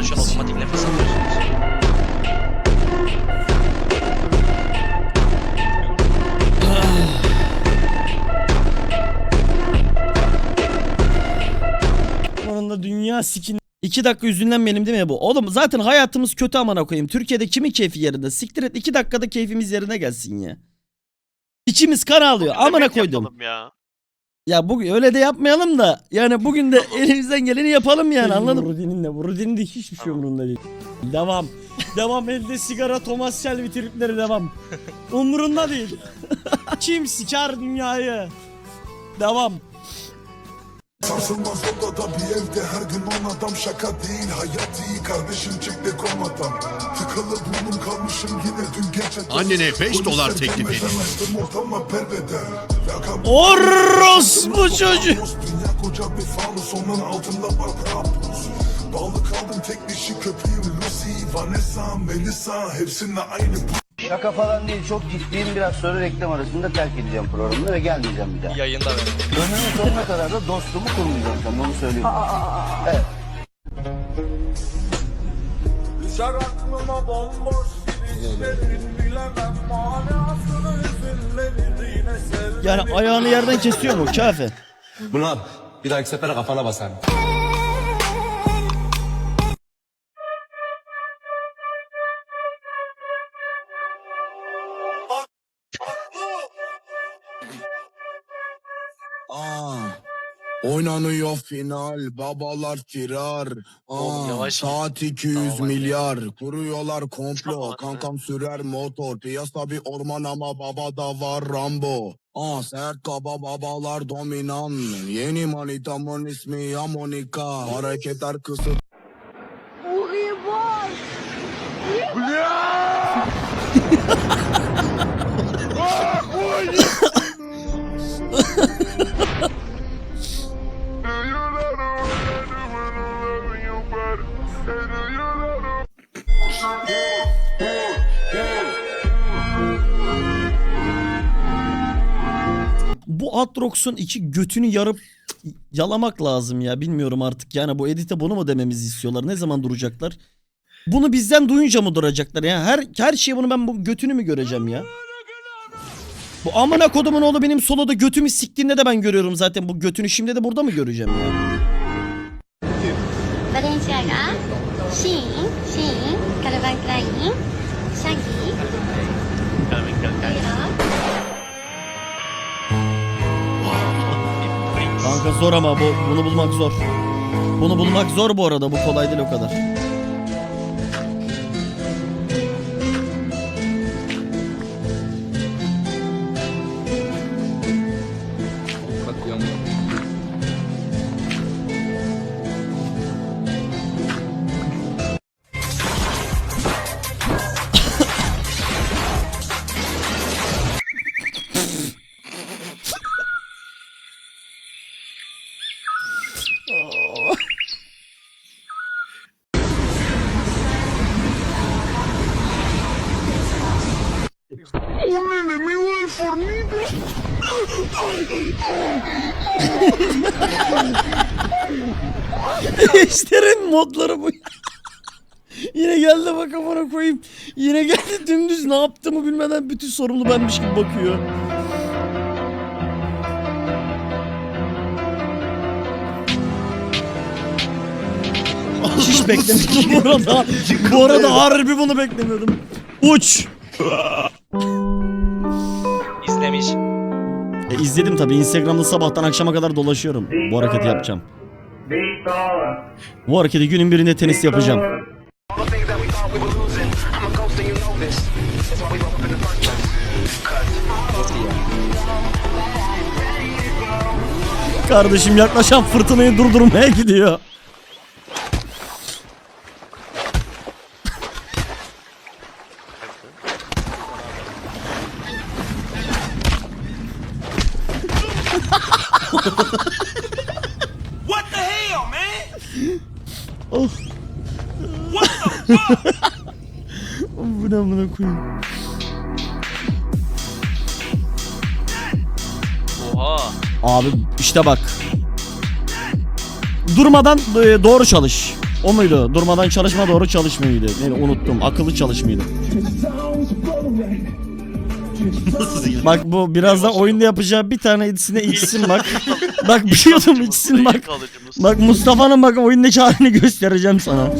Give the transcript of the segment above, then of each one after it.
da şu an otomatik nefes alıyorsunuz. Onun da dünya sikin. 2 dakika üzünlenmeyelim değil mi bu? Oğlum zaten hayatımız kötü amına koyayım. Türkiye'de kimin keyfi yerinde? Siktir et 2 dakikada keyfimiz yerine gelsin ya. İçimiz kan ağlıyor. Amına koydum. Ya. Ya bu öyle de yapmayalım da yani bugün de elimizden geleni yapalım yani anladın mı? Rudinin bu Rudinin de hiçbir şey umurunda değil. Devam. Devam elde sigara Thomas Shelby tripleri devam. Umurunda değil. Kim siker dünyayı? Devam. Sarsılmaz odada bir evde her gün on adam şaka değil Hayat iyi kardeşim de komadan Tıkalı burnum kalmışım yine dün gece Annene beş dolar teklif açtım ortama Lakabı- Orospu çocuğu. Bağlı kaldım tek dişi köpeğim Lucy, Vanessa, Melissa Hepsinde aynı Şaka falan değil çok ciddiyim biraz sonra reklam arasında terk edeceğim programını ve gelmeyeceğim bir daha. Yayında ver. Ömrümün sonuna kadar da dostumu kurmayacağım sana onu söyleyeyim. Evet. Düşer aklıma bomboş Yani ayağını yerden kesiyor mu kafe? Bunu al. Bir dahaki sefere kafana basarım. Aa, oynanıyor final, babalar firar. Aa, yavaş. saat 200 Tamam, hadi. milyar, kuruyorlar komplo. Tamam, Kankam sürer motor, piyasa bir orman ama baba da var Rambo. Aa, sert kaba babalar dominan. Yeni manitamın ismi Yamonika. Hareketler kısıt. Bu Atrox'un iki götünü yarıp yalamak lazım ya. Bilmiyorum artık. Yani bu edite bunu mu dememizi istiyorlar? Ne zaman duracaklar? Bunu bizden duyunca mı duracaklar? Yani her her şey bunu ben bu götünü mü göreceğim ya? Bu amına kodumun oğlu benim soloda götümü siktiğinde de ben görüyorum zaten. Bu götünü şimdi de burada mı göreceğim ya? Klein, Shaggy, Kanka zor ama bu bunu bulmak zor. Bunu bulmak zor bu arada. Bu kolay değil o kadar. Eşlerin modları bu. Yine geldi bak amına koyayım. Yine geldi dümdüz ne yaptığımı bilmeden bütün sorumlu benmiş gibi bakıyor. Hiç beklemiyordum bu arada. Bu arada harbi bunu beklemiyordum. Uç. İzledim tabi Instagram'da sabahtan akşama kadar dolaşıyorum. Bu hareketi yapacağım. Bu hareketi günün birinde tenis yapacağım. Kardeşim yaklaşan fırtınayı durdurmaya gidiyor. What the hell man? Oh. Bu ne amına koyayım. Oha. Abi işte bak. Durmadan e, doğru çalış. O muydu? Durmadan çalışma doğru çalışmaydı. Neydi unuttum. Akıllı çalışmaydı. Bak bu birazdan oyunda yapacağı bir tane edisine içsin bak. bak biliyordum içsin bak. Bak Mustafa'nın bak oyundaki halini göstereceğim sana.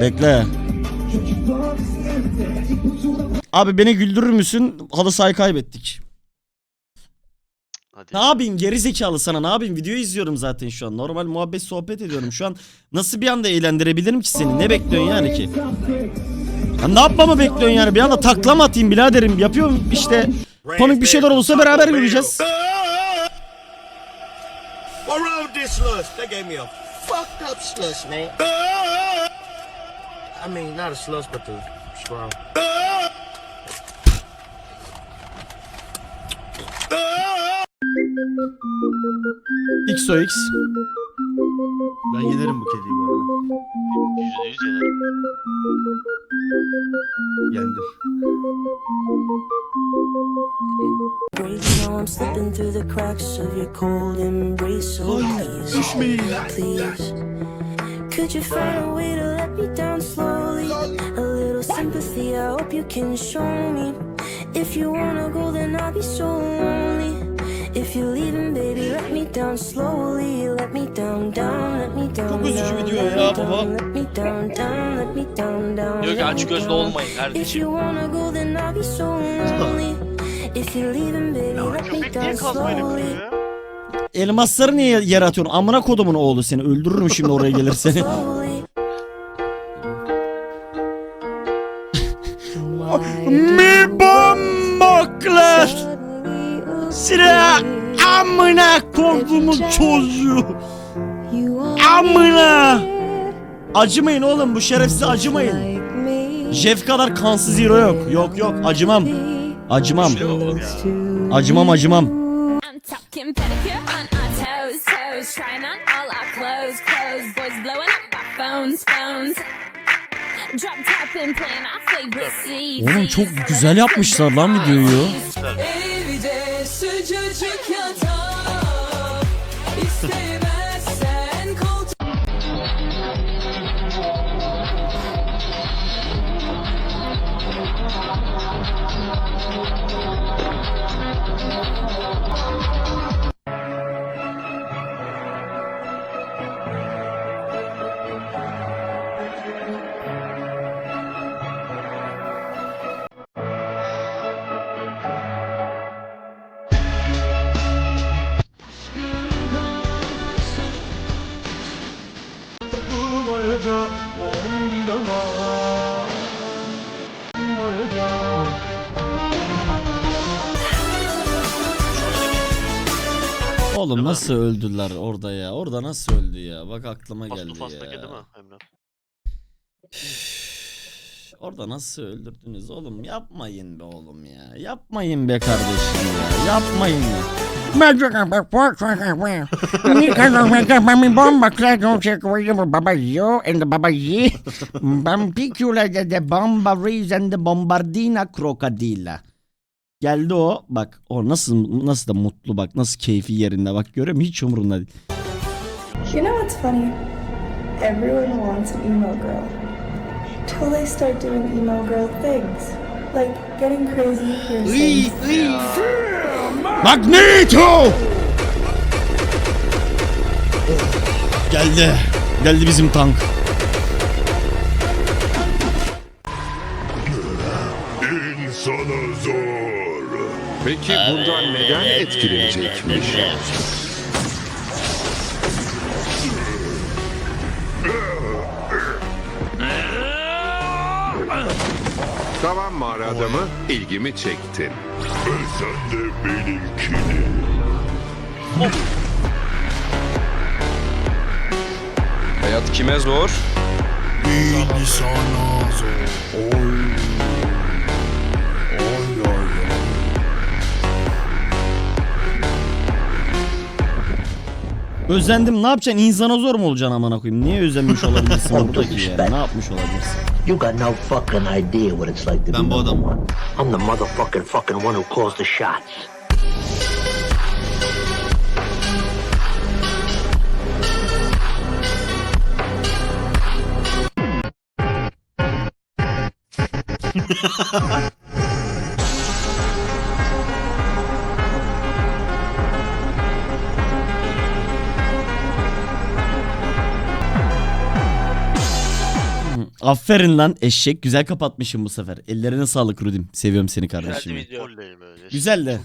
Bekle. Abi beni güldürür müsün? Halı sahayı kaybettik. Hadi. Ne yapayım geri zekalı sana ne yapayım video izliyorum zaten şu an. Normal muhabbet sohbet ediyorum şu an. Nasıl bir anda eğlendirebilirim ki seni? Ne bekliyorsun yani ki? Ya ne yapmamı bekliyorsun yani? Bir anda taklam atayım biraderim. Yapıyorum işte. Komik bir şeyler olursa beraber göreceğiz. I mean, not a slush, but the straw. XOX. Ben yenerim bu kediyi bu arada. Yüzde yüz yenerim. Yendim. Now I'm slipping through the cracks of your cold embrace. So please, please, could you find a way to let me down slowly? A little sympathy, I hope you can show me. If you wanna go, then I'll be so lonely. If you're leaving, baby, let me down slowly. Let me down, down, let me down, Çok üzücü down, video let ya me baba. down, let me down, down, let me down, down. Diyor ki let aç me gözlü down. olmayın If kardeşim. you wanna go, then I'll be so lonely. If you're leaving, baby, let me down slowly. Elmasları niye yere atıyorsun? Amına kodumun oğlu seni. Öldürürüm şimdi oraya gelir seni. Mi bombaklar. Sıra amına kodumun çocuğu. Amına. Acımayın oğlum bu şerefsiz acımayın. Jeff kadar kansız hero yok. Yok yok acımam. Acımam. Acımam acımam. Seeds. Oğlum çok güzel yapmışlar lan videoyu. Evde sıcacık Oğlum nasıl öldüler orada ya? Orada nasıl öldü ya? Bak aklıma Fast geldi to fast'taki değil ya. mi Emre? Orada nasıl öldürdünüz oğlum? Yapmayın be oğlum ya. Yapmayın be kardeşim ya. Yapmayın ya. bomba babayo and babayi Bampicula de de bomba and the bombardina crocodila. Geldi o. Bak o nasıl nasıl da mutlu bak. Nasıl keyfi yerinde bak görüyor musun? Hiç umurunda değil. You know what's funny? Everyone wants an emo girl. Till they start doing emo girl things. Like getting crazy piercings. Magneto! Geldi. Geldi bizim tank. Peki bundan neden etkilenecekmiş? Tamam mağara adamı ilgimi çektin. Sen de benimkini. Hayat kime zor? Özendim ne yapacaksın? İnsana zor mu olacaksın amına koyayım? Niye özenmiş olabilirsin buradaki yani? Ne yapmış olabilirsin? You got no fucking idea what it's like to ben be bu adam. One. I'm the motherfucking fucking one who calls the shots. Ha ha ha. Aferin lan eşek. Güzel kapatmışım bu sefer. Ellerine sağlık Rudim. Seviyorum seni kardeşim. Güzel de.